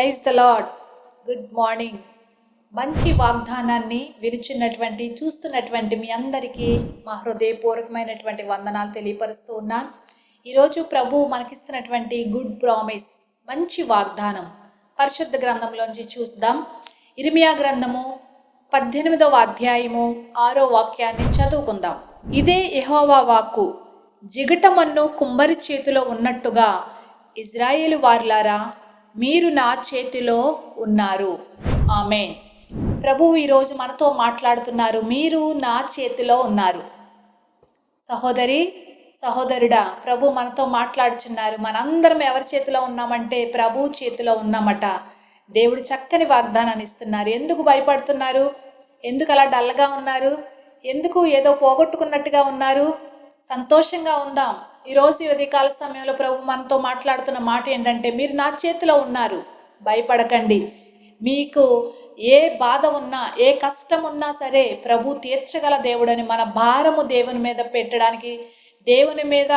Praise the Lord good morning. మంచి వాగ్దానాన్ని విరుచున్నటువంటి చూస్తున్నటువంటి మీ అందరికీ మా హృదయపూర్వకమైనటువంటి వందనాలు తెలియపరుస్తూ ఉన్నాను. ఈరోజు ప్రభు మనకిస్తున్నటువంటి గుడ్ ప్రామిస్ మంచి వాగ్దానం. పరిశుద్ధ గ్రంథంలోంచి చూద్దాం. ఇరిమియా గ్రంథము పద్దెనిమిదవ అధ్యాయము ఆరో వాక్యాన్ని చదువుకుందాం. ఇదే యహోవా వాక్కు జిగటమన్ను కుమ్మరి చేతిలో ఉన్నట్టుగా ఇజ్రాయేలు వార్లారా మీరు నా చేతిలో ఉన్నారు. ఆమె ప్రభు ఈరోజు మనతో మాట్లాడుతున్నారు. మీరు నా చేతిలో ఉన్నారు. సహోదరి సహోదరుడా ప్రభు మనతో మాట్లాడుచున్నారు. మనందరం ఎవరి చేతిలో ఉన్నామంటే ప్రభు చేతిలో ఉన్నామట. దేవుడు చక్కని వాగ్దానాన్ని ఇస్తున్నారు. ఎందుకు భయపడుతున్నారు? ఎందుకు అలా డల్గా ఉన్నారు? ఎందుకు ఏదో పోగొట్టుకున్నట్టుగా ఉన్నారు? సంతోషంగా ఉందాం. ఈరోజు ఉదయకాల సమయంలో ప్రభు మనతో మాట్లాడుతున్న మాట ఏంటంటే మీరు నా చేతిలో ఉన్నారు భయపడకండి. మీకు ఏ బాధ ఉన్నా ఏ కష్టం ఉన్నా సరే ప్రభు తీర్చగల దేవుడని మన భారము దేవుని మీద పెట్టడానికి దేవుని మీద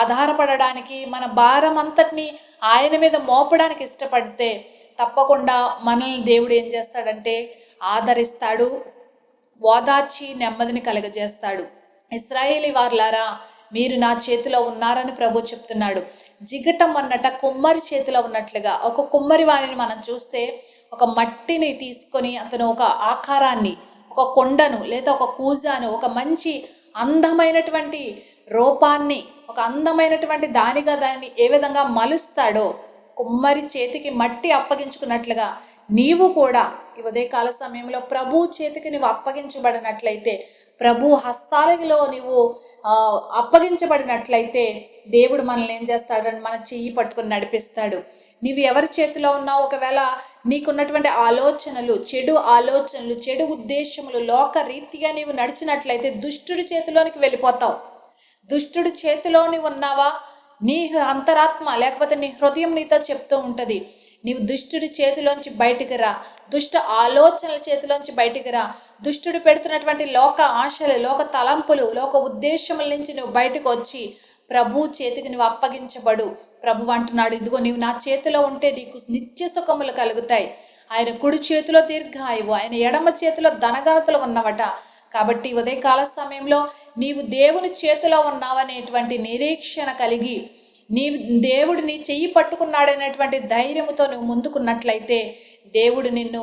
ఆధారపడడానికి మన భారం అంతటిని ఆయన మీద మోపడానికి ఇష్టపడితే తప్పకుండా మనల్ని దేవుడు ఏం చేస్తాడంటే ఆదరిస్తాడు ఓదార్చి నెమ్మదిని కలగజేస్తాడు. ఇస్రాయేలీ వార్లారా మీరు నా చేతిలో ఉన్నారని ప్రభు చెప్తున్నాడు. జిగటం అన్నట కుమ్మరి చేతిలో ఉన్నట్లుగా ఒక కుమ్మరి వారిని మనం చూస్తే ఒక మట్టిని తీసుకొని అతను ఒక ఆకారాన్ని ఒక కొండను లేదా ఒక కూజాను ఒక మంచి అందమైనటువంటి రూపాన్ని ఒక అందమైనటువంటి దానిగా దాన్ని ఏ విధంగా మలుస్తాడో కుమ్మరి చేతికి మట్టి అప్పగించుకున్నట్లుగా నీవు కూడా ఈ ఉదయకాల సమయంలో ప్రభు చేతికి నువ్వు అప్పగించబడినట్లయితే ప్రభు హస్తాలలో నీవు అప్పగించబడినట్లయితే దేవుడు మనల్ని ఏం చేస్తాడని మన చెయ్యి పట్టుకొని నడిపిస్తాడు. నీవు ఎవరి చేతిలో ఉన్నావు? ఒకవేళ నీకున్నటువంటి ఆలోచనలు చెడు ఆలోచనలు చెడు ఉద్దేశములు లోక రీతిగా నీవు నడిచినట్లయితే దుష్టుడి చేతిలోనికి వెళ్ళిపోతావు. దుష్టుడి చేతిలోని ఉన్నావా? నీ అంతరాత్మ లేకపోతే నీ హృదయం నీతో చెప్తూ ఉంటుంది. నీవు దుష్టుడి చేతిలోంచి బయటికి రా. దుష్ట ఆలోచనల చేతిలోంచి బయటికి రా. దుష్టుడు పెడుతున్నటువంటి లోక ఆశలు లోక తలంపులు లోక ఉద్దేశముల నుంచి నువ్వు బయటకు వచ్చి ప్రభు చేతికి నువ్వు అప్పగించబడు. ప్రభు అంటున్నాడు ఇదిగో నీవు నా చేతిలో ఉంటే నీకు నిత్య సుఖములు కలుగుతాయి. ఆయన కుడి చేతిలో దీర్ఘాయువు ఆయన ఎడమ చేతిలో ధనగనతలు ఉన్నవట. కాబట్టి ఉదయకాల సమయంలో నీవు దేవుని చేతిలో ఉన్నావనేటువంటి నిరీక్షణ కలిగి నీ దేవుడు నీ చెయ్యి పట్టుకున్నాడనేటువంటి ధైర్యముతో నువ్వు ముందుకున్నట్లయితే దేవుడు నిన్ను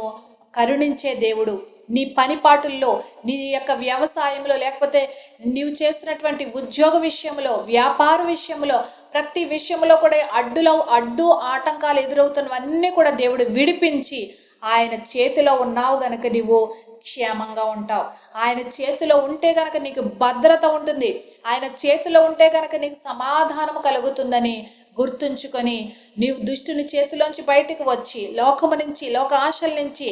కరుణించే దేవుడు. నీ పనిపాటుల్లో నీ యొక్క వ్యవసాయంలో లేకపోతే నీవు చేస్తున్నటువంటి ఉద్యోగ విషయంలో వ్యాపార విషయంలో ప్రతి విషయంలో కూడా అడ్డులో అడ్డు ఆటంకాలు ఎదురవుతున్నవన్నీ కూడా దేవుడు విడిపించి ఆయన చేతిలో ఉన్నావు గనక నీవు క్షేమంగా ఉంటావు. ఆయన చేతిలో ఉంటే గనక నీకు భద్రత ఉంటుంది. ఆయన చేతిలో ఉంటే గనక నీకు సమాధానం కలుగుతుందని గుర్తుంచుకొని నీవు దుష్టుని చేతిలోంచి బయటకు వచ్చి లోకము నుంచి లోక ఆశల నుంచి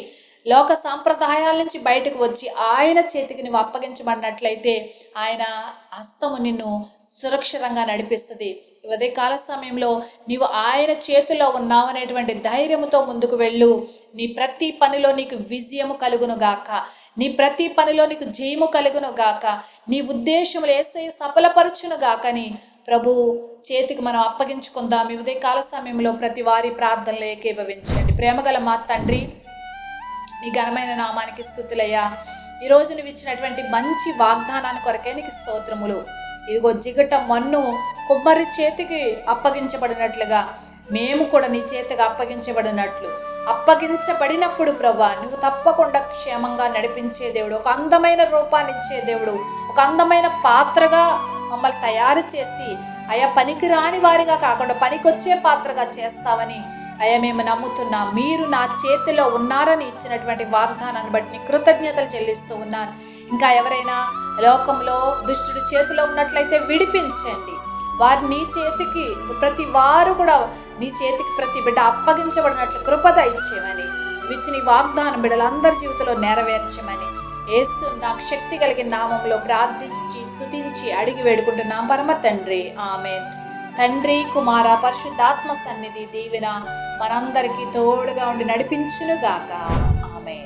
లోక సాంప్రదాయాల నుంచి బయటకు వచ్చి ఆయన చేతికి నువ్వు అప్పగించబడినట్లయితే ఆయన హస్తము నిన్ను సురక్షితంగా నడిపిస్తుంది. ఉదయ కాల సమయంలో నీవు ఆయన చేతిలో ఉన్నావనేటువంటి ధైర్యముతో ముందుకు వెళ్ళు. నీ ప్రతి పనిలో నీకు విజయము కలుగును గాక. నీ ప్రతి పనిలో నీకు జయము కలుగును గాక. నీ ఉద్దేశములు ఏసై సఫలపరచును గాకని ప్రభు చేతికి మనం అప్పగించుకుందాం. ఈ ఉదయ కాల సమయంలో ప్రతి వారి ప్రార్థనలు ఏకీభవించండి. ప్రేమగల మా తండ్రి నీ ఘనమైన నామానికి స్థుతులయ్యా. ఈరోజు నువ్వు ఇచ్చినటువంటి మంచి వాగ్దానాన్ని కొరకే నీకు స్తోత్రములు. ఇదిగో జిగట మన్ను కొబ్బరి చేతికి అప్పగించబడినట్లుగా మేము కూడా నీ చేతికి అప్పగించబడినట్లు. అప్పగించబడినప్పుడు ప్రభా నువ్వు తప్పకుండా క్షేమంగా నడిపించే దేవుడు ఒక అందమైన రూపాన్ని ఇచ్చే దేవుడు ఒక అందమైన పాత్రగా మమ్మల్ని తయారు చేసి అయా పనికి రాని వారిగా కాకుండా పనికొచ్చే పాత్రగా చేస్తావని అయ్యా మేము నమ్ముతున్నాం. మీరు నా చేతిలో ఉన్నారని ఇచ్చినటువంటి వాగ్దానాన్ని బట్టి కృతజ్ఞతలు చెల్లిస్తూ ఉన్నాను ఇంకా ఎవరైనా లోకంలో దుష్టుడి చేతిలో ఉన్నట్లయితే విడిపించండి. వారు నీ చేతికి ప్రతి వారు కూడా నీ చేతికి ప్రతి బిడ్డ అప్పగించబడినట్లు కృపద ఇచ్చేమని ఇచ్చి నీ వాగ్దానం బిడ్డలందరి జీవితంలో నెరవేర్చమని యేసు నాకు శక్తి కలిగిన నామంలో ప్రార్థించి స్థుతించి అడిగి వేడుకుంటున్నాం. పరమ తండ్రి. ఆమెన్. తండ్రి కుమార పరిశుద్ధాత్మ సన్నిధి దీవెన మనందరికీ తోడుగా ఉండి నడిపించునుగాక. ఆమె